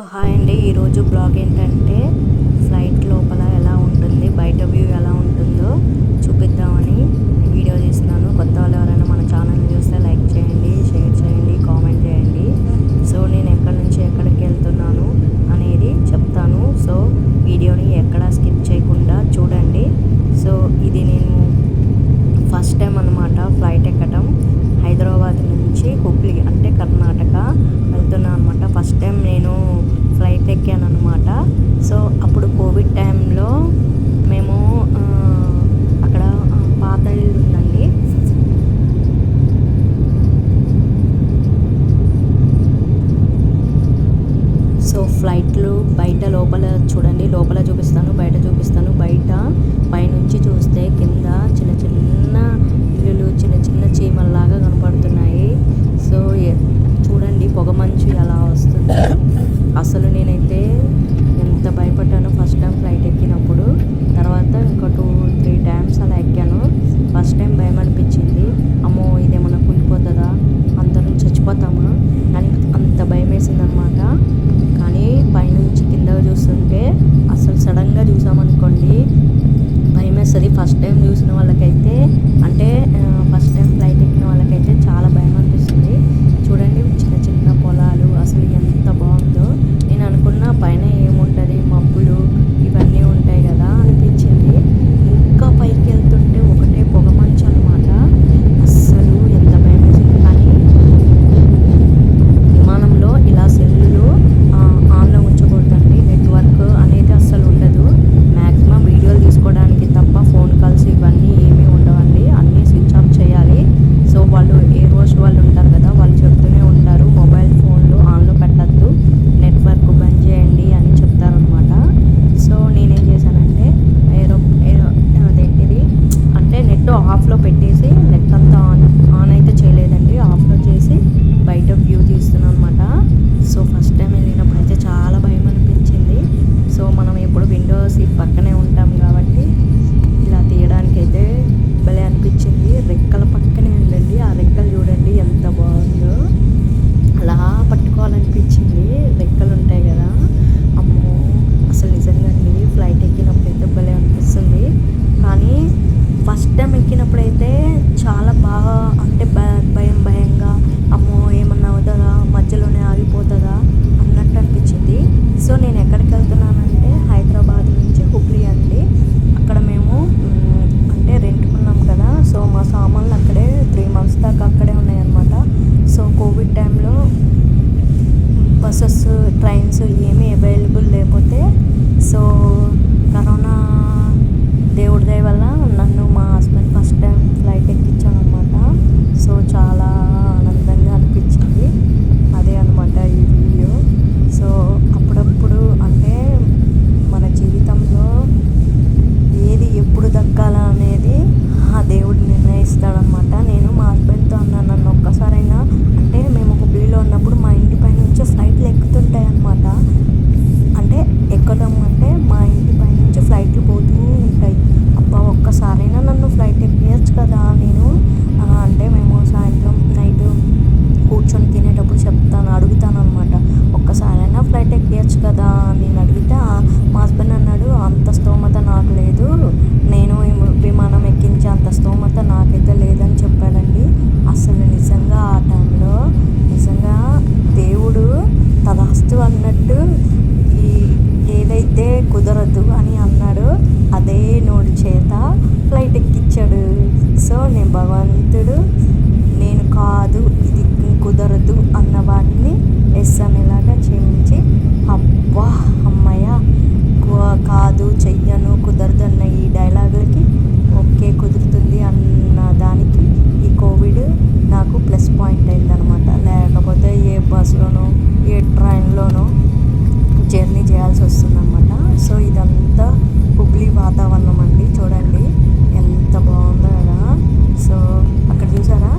Hi అండి. ఈరోజు blog ఏంటంటే ఫ్లైట్ లోపల ఎలా ఉంటుంది బయట వ్యూ ఎలా ఉంటుందో చూపిద్దామని వీడియో చేస్తున్నాను కొత్త వాళ్ళు ఎవరైనా మన ఛానల్ చూస్తే లైక్ చేయండి షేర్ చేయండి కామెంట్ చేయండి. సో నేను ఎక్కడి నుంచి ఎక్కడికి వెళ్తున్నాను అనేది చెప్తాను. సో వీడియోని ఎక్కడ స్కిప్ చేయకుండా చూడండి. సో ఇది నేను ఫస్ట్ టైం అనమాట ఫ్లైట్ ఎక్కడం హైదరాబాద్ నుంచి హుబ్లీ అంటే కర్ణాటక వెళ్తున్నాను అనమాట ఫస్ట్ టైం నేను ఎక్కాను అనమాట సో అప్పుడు కోవిడ్ టైంలో చూసామనుకోండి భయం వేస్తుంది ఫస్ట్ టైం చూసిన వాళ్ళకైతే అంటే lo perdés. బస్సెస్ ట్రైన్స్ ఏమీ అవైలబుల్ లేకపోతే సో కరోనా దేవుడి దయ వల్ల కుదరదు అని అన్నాడు. అదే నోడు చేత ఫ్లైట్ ఎక్కించాడు. సో నేను భగవంతుడు నేను కాదు ఇది కుదరదు అన్న వాటిని ఎస్ఎం ఎలాగా చేయించి చేయాల్సి వస్తుందన్నమాట సో ఇదంతా హుబ్లీ వాతావరణం అండి చూడండి ఎంత బాగుందో కదా. సో అక్కడ చూసారా?